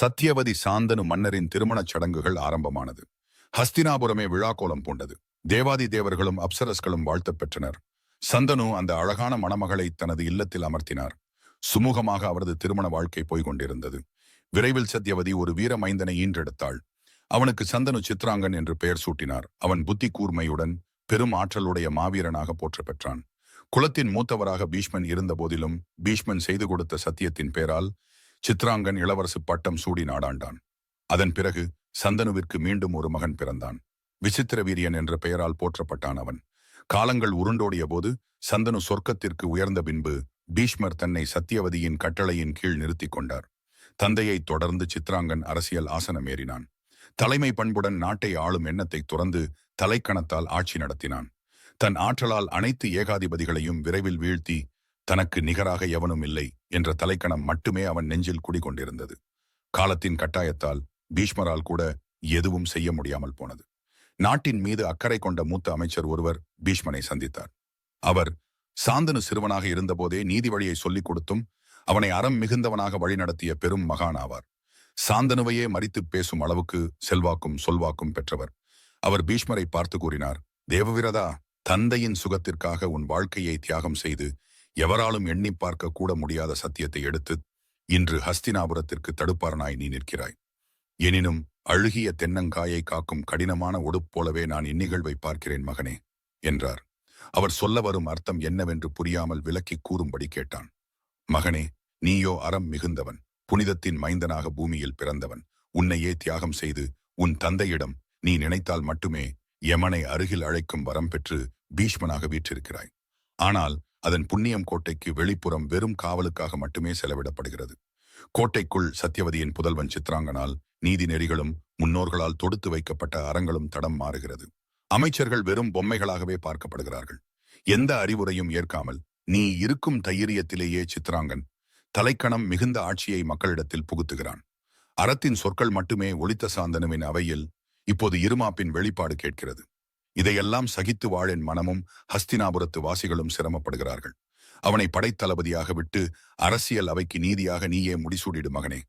சத்தியவதி சாந்தனு மன்னரின் திருமணச் சடங்குகள் ஆரம்பமானது. ஹஸ்தினாபுரமே விழாக்கோலம் பூண்டது. தேவாதி தேவர்களும் அப்சரஸ்களும் வாழ்த்தப் பெற்றனர். சந்தனு அந்த அழகான மணமகளை தனது இல்லத்தில் அமர்த்தினார். சுமூகமாக அவரது திருமண வாழ்க்கை கொண்டிருந்தது. விரைவில் சத்யவதி ஒரு வீரமைந்தனை ஈன்றெடுத்தாள். அவனுக்கு சந்தனு சித்ராங்கன் என்று பெயர் சூட்டினார். அவன் புத்தி கூர்மையுடன் பெரும் ஆற்றலுடைய மாவீரனாக போற்ற பெற்றான். குலத்தின் மூத்தவராக பீஷ்மன் இருந்த போதிலும் பீஷ்மன் செய்து கொடுத்த சத்தியத்தின் பெயரால் சித்ராங்கன் இளவரசு பட்டம் சூடி நாடாண்டான். அதன் பிறகு சந்தனுவிற்கு மீண்டும் ஒரு மகன் பிறந்தான். விசித்திர வீரியன் என்ற பெயரால் போற்றப்பட்டான் அவன். காலங்கள் உருண்டோடிய போது சந்தனு சொர்க்கத்திற்கு உயர்ந்த பின்பு பீஷ்மர் தன்னை சத்தியவதியின் கட்டளையின் கீழ் நிறுத்திக் கொண்டார். தந்தையைத் தொடர்ந்து சித்ராங்கன் அரசியல் ஆசனம் ஏறினான் தலைமை பண்புடன் நாட்டை ஆளும் எண்ணத்தை துறந்து தலைக்கணத்தால் ஆட்சி நடத்தினான். தன் ஆற்றலால் அனைத்து ஏகாதிபதிகளையும் விரைவில் வீழ்த்தி தனக்கு நிகராக எவனும் இல்லை என்ற தலைக்கணம் மட்டுமே அவன் நெஞ்சில் குடிகொண்டிருந்தது. காலத்தின் கட்டாயத்தால் பீஷ்மரால் கூட எதுவும் செய்ய முடியாமல் போனது. நாட்டின் மீது அக்கறை கொண்ட மூத்த அமைச்சர் ஒருவர் பீஷ்மனை சந்தித்தார். அவர் சாந்தனு சிறுவனாக இருந்தபோதே நீதி வழியை சொல்லிக் கொடுத்தும் அவனை அறம் மிகுந்தவனாக வழிநடத்திய பெரும் மகான் ஆவார். சாந்தனுவையே மறித்துப் பேசும் அளவுக்கு செல்வாக்கும் சொல்வாக்கும் பெற்றவர். அவர் பீஷ்மரை பார்த்து கூறினார் தேவவிரதா தந்தையின் சுகத்திற்காக உன் வாழ்க்கையை தியாகம் செய்து எவராலும் எண்ணி பார்க்க கூட முடியாத சத்தியத்தை எடுத்து இன்று ஹஸ்தினாபுரத்திற்கு தடுப்பாரனாய் நீ நிற்கிறாய். எனினும் அழுகிய தென்னங்காயை காக்கும் கடினமான ஒடுப்போலவே நான் இந்நிகழ்வை பார்க்கிறேன் மகனே என்றார். அவர் சொல்ல வரும் அர்த்தம் என்னவென்று புரியாமல் விலக்கி கூறும்படி கேட்டான். மகனே நீயோ அறம் மிகுந்தவன் புனிதத்தின் மைந்தனாக பூமியில் பிறந்தவன் உன்னையே தியாகம் செய்து உன் தந்தையிடம் நீ நினைத்தால் மட்டுமே யமனை அருகில் அழைக்கும் வரம் பெற்று பீஷ்மனாக வீற்றிருக்கிறாய். ஆனால் அதன் புண்ணியம் கோட்டைக்கு வெளிப்புறம் வெறும் காவலுக்காக மட்டுமே செலவிடப்படுகிறது. கோட்டைக்குள் சத்தியவதியின் புதல்வன் சித்ராங்கனால் நீதி நெறிகளும் முன்னோர்களால் தொடுத்து வைக்கப்பட்ட அறங்களும் தடம் மாறுகிறது. அமைச்சர்கள் வெறும் பொம்மைகளாகவே பார்க்கப்படுகிறார்கள். எந்த அறிவுரையும் ஏற்காமல் நீ இருக்கும் தைரியத்திலேயே சித்ராங்கன் தலைக்கணம் மிகுந்த ஆட்சியை மக்களிடத்தில் புகுத்துகிறான். அறத்தின் சொற்கள் மட்டுமே ஒளித்த சாந்தனுவின் அவையில் இப்போது இருமாப்பின் வெளிப்பாடு கேட்கிறது. இதையெல்லாம் சகித்து வாழின் மனமும் ஹஸ்தினாபுரத்து வாசிகளும் சிரமப்படுகிறார்கள். அவனை படைத்தளபதியாக விட்டு அரசியல் அவைக்கு நீதியாக நீயே முடிசூடிடு மகனே.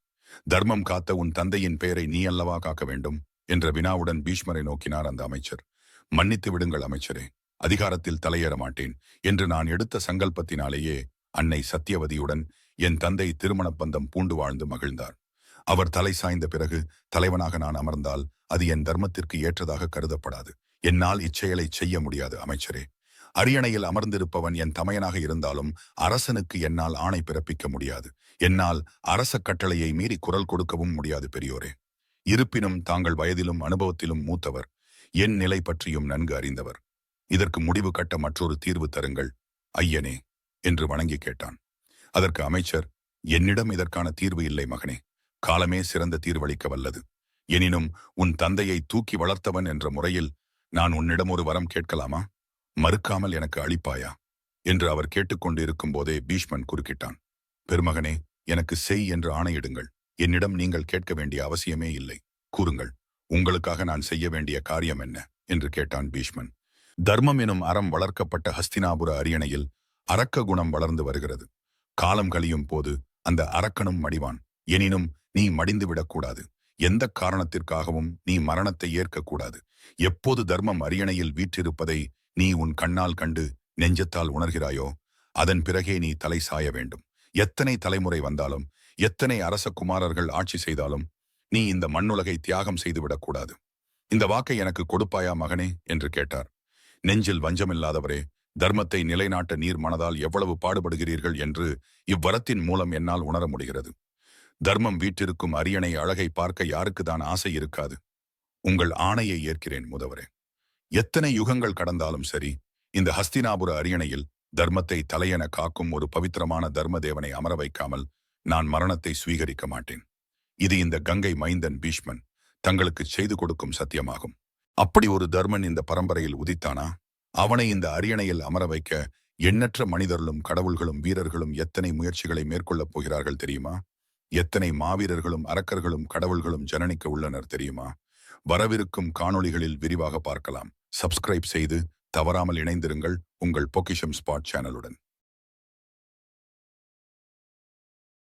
தர்மம் காத்த உன் தந்தையின் பெயரை நீ அல்லவா காக்க வேண்டும்? என்ற வினாவுடன் பீஷ்மரை நோக்கினார் அந்த அமைச்சர். மன்னித்து விடுங்கள் அமைச்சரே அதிகாரத்தில் தலையேற மாட்டேன். என்று நான் எடுத்த சங்கல்பத்தினாலேயே அன்னை சத்தியவதியுடன் என் தந்தை திருமணப் பந்தம் பூண்டு வாழ்ந்து மகிழ்ந்தார். அவர் தலை சாய்ந்த பிறகு தலைவனாக நான் அமர்ந்தால் அது என் தர்மத்திற்கு ஏற்றதாக கருதப்படாது. என்னால் இச்செயலை செய்ய முடியாது அமைச்சரே. அரியணையில் அமர்ந்திருப்பவன் என் தமையனாக இருந்தாலும் அரசனுக்கு என்னால் ஆணை பிறப்பிக்க முடியாது. என்னால் அரச கட்டளையை மீறி குரல் கொடுக்கவும் முடியாது பெரியோரே. இருப்பினும் தாங்கள் வயதிலும் அனுபவத்திலும் மூத்தவர். என் நிலை பற்றியும் நன்கு அறிந்தவர். இதற்கு முடிவு கட்ட மற்றொரு தீர்வு தருங்கள் ஐயனே என்று வணங்கி கேட்டான். அதற்கு அமைச்சர் என்னிடம் இதற்கான தீர்வு இல்லை மகனே. காலமே சிறந்த தீர்வளிக்க வல்லது எனினும் உன் தந்தையை தூக்கி வளர்த்தவன் என்ற முறையில் நான் உன்னிடம் ஒரு வரம் கேட்கலாமா? மறுக்காமல் எனக்கு அளிப்பாயா? என்று அவர் கேட்டுக்கொண்டிருக்கும் போதே பீஷ்மன் குறுக்கிட்டான். பெருமகனே எனக்கு செய் என்று ஆணையிடுங்கள். என்னிடம் நீங்கள் கேட்க வேண்டிய அவசியமே இல்லை. கூறுங்கள் உங்களுக்காக நான் செய்ய வேண்டிய காரியம் என்ன? என்று கேட்டான் பீஷ்மன். தர்மம் எனும் அறம் வளர்க்கப்பட்ட ஹஸ்தினாபுர அரியணையில் அரக்க குணம் வளர்ந்து வருகிறது. காலம் கழியும் போது அந்த அரக்கனும் மடிவான். எனினும் நீ மடிந்து விடக்கூடாது. எந்த காரணத்திற்காகவும் நீ மரணத்தை ஏற்கக்கூடாது. எப்போது தர்மம் அரியணையில் வீற்றிருப்பதை நீ உன் கண்ணால் கண்டு நெஞ்சத்தால் உணர்கிறாயோ அதன் பிறகே நீ தலை சாய வேண்டும். எத்தனை தலைமுறை வந்தாலும் எத்தனை அரச குமாரர்கள் ஆட்சி செய்தாலும் நீ இந்த மண்ணுலகை தியாகம் செய்துவிடக்கூடாது இந்த வாக்கை எனக்கு கொடுப்பாயா மகனே? என்று கேட்டார். நெஞ்சில் வஞ்சமில்லாதவரே தர்மத்தை நிலைநாட்ட நீர் மனதால் எவ்வளவு பாடுபடுகிறீர்கள் என்று இவ்வரத்தின் மூலம் என்னால் உணர முடிகிறது. தர்மம் வீட்டிருக்கும் அரியணை அழகை பார்க்க யாருக்கு தான் ஆசை இருக்காது. உங்கள் ஆணையை ஏற்கிறேன் முதவரே. எத்தனை யுகங்கள் கடந்தாலும் சரி இந்த ஹஸ்தினாபுர அரியணையில் தர்மத்தை தலையென காக்கும் ஒரு பவித்திரமான தர்மதேவனை அமர வைக்காமல் நான் மரணத்தை சுவீகரிக்க மாட்டேன். இது இந்த கங்கை மைந்தன் பீஷ்மன் தங்களுக்கு செய்து கொடுக்கும் சத்தியமாகும். அப்படி ஒரு தர்மன் இந்த பரம்பரையில் உதித்தானா? அவனை இந்த அரியணையில் அமர வைக்க எண்ணற்ற மனிதர்களும் கடவுள்களும் வீரர்களும் எத்தனை முயற்சிகளை மேற்கொள்ளப் போகிறார்கள் தெரியுமா? எத்தனை மாவீரர்களும் அரக்கர்களும் கடவுள்களும் ஜனனிக்க உள்ளனர் தெரியுமா? வரவிருக்கும் காணொளிகளில் விரிவாக பார்க்கலாம். சப்ஸ்கிரைப் செய்து தவறாமல் இணைந்திருங்கள் உங்கள் பொக்கிஷம் ஸ்பாட் சேனலுடன்.